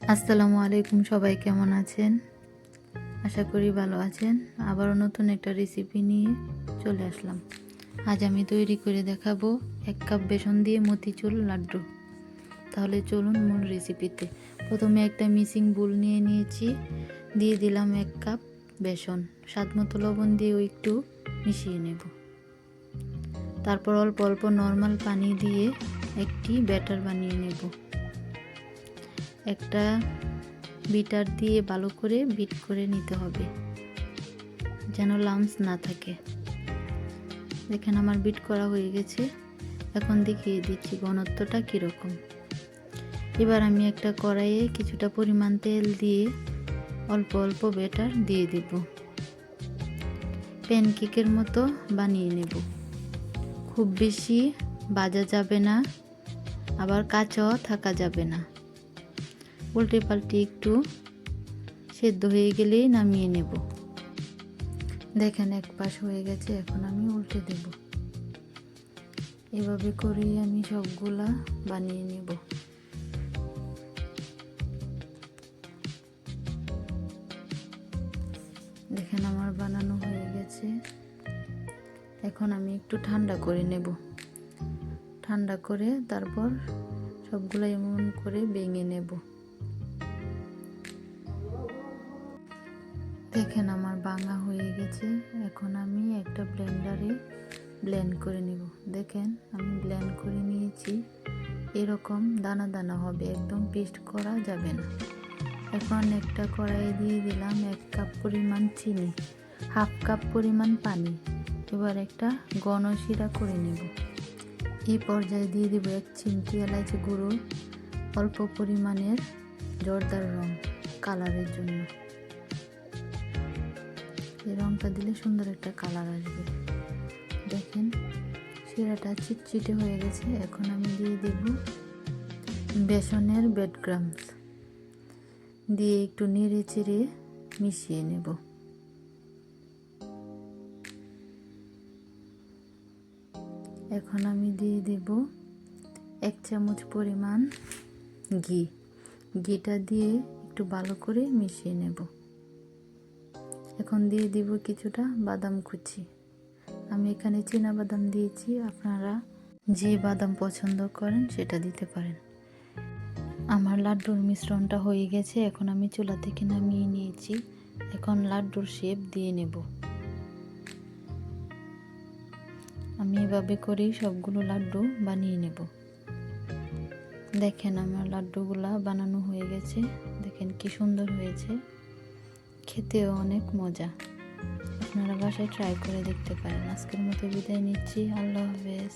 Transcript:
আসসালামু আলাইকুম, সবাই কেমন আছেন? আশা করি ভালো আছেন। আবারও নতুন একটা রেসিপি নিয়ে চলে আসলাম। আজ আমি তৈরি করে দেখাবো এক কাপ বেসন দিয়ে মতিচুর লাড্ডু। তাহলে চলুন মূল রেসিপিতে প্রথমে একটা মিসিং বুল নিয়ে নিয়েছি। দিয়ে দিলাম এক কাপ বেসন। স্বাদ মতো লবণ দিয়েও একটু মিশিয়ে নেব। তারপর অল্প অল্প নর্মাল পানি দিয়ে একটি ব্যাটার বানিয়ে নেব। একটা বিটার দিয়ে ভালো করে বিট করে নিতে হবে, যেন লামস না থাকে। দেখেন আমার বিট করা হয়ে গেছে। এখন দেখিয়ে দিচ্ছি ঘনত্বটা কীরকম। এবার আমি একটা কড়াইয়ে কিছুটা পরিমাণ তেল দিয়ে অল্প অল্প বেটার দিয়ে দেব। প্যানকেকের মতো বানিয়ে নেব। খুব বেশি বাজা যাবে না, আবার কাঁচাও থাকা যাবে না। উল্টে পাল্টে একটু সেদ্ধ হয়ে গেলেই নামিয়ে নেব। দেখেন এক পাশ হয়ে গেছে, এখন আমি উল্টে দেব। এভাবে করেই আমি সবগুলা বানিয়ে নেব। দেখেন আমার বানানো হয়ে গেছে। এখন আমি একটু ঠান্ডা করে নেব। ঠান্ডা করে তারপর সবগুলো এমন করে ভেঙে নেব। দেখেন আমার বাঙা হয়ে গেছে। এখন আমি একটা ব্লেন্ডারে ব্লেন্ড করে নেব। দেখেন, আমি ব্লেন্ড করে নিয়েছি। এরকম দানা দানা হবে, একদম পেস্ট করা যাবে না। এখন একটা কড়াই দিয়ে দিলাম এক কাপ পরিমাণ চিনি, হাফ কাপ পরিমাণ পানি। এবার একটা গণশিরা করে নেব। এই পর্যায়ে দিয়ে দেব এক চিমটি এলাচি গুঁড়ো, অল্প পরিমাণের জর্দার রং, কালারের জন্য। এই রংটা দিলে সুন্দর একটা কালার আসবে। দেখেন, শিরাটা চিটচিটে হয়ে গেছে। এখন আমি দিয়ে দেব বেসনের বেডগ্রামস দিয়ে একটু নেড়ে চেড়ে মিশিয়ে নেব। এখন আমি দিয়ে দেব এক চামচ পরিমাণ ঘি। ঘিটা দিয়ে একটু ভালো করে মিশিয়ে নেব। এখন দিয়ে দিব কিছুটা বাদাম কুচি। আমি এখানে চীনা বাদাম দিয়েছি, আপনারা যে বাদাম পছন্দ করেন সেটা দিতে পারেন। আমার লাড্ডুর মিশ্রণটা হয়ে গেছে, এখন আমি চুলা থেকে নামিয়ে নিয়েছি। এখন লাড্ডুর শেপ দিয়ে নেব। আমি এভাবে করেই সবগুলো লাড্ডু বানিয়ে নেব। দেখেন আমার লাড্ডুগুলা বানানো হয়ে গেছে, দেখেন কি সুন্দর হয়েছে। খেতেও অনেক মজা। আপনারা বাসায় ট্রাই করে দেখতে পারেন। আজকের মতো বিদায় নিচ্ছি। আল্লাহ হাফেজ।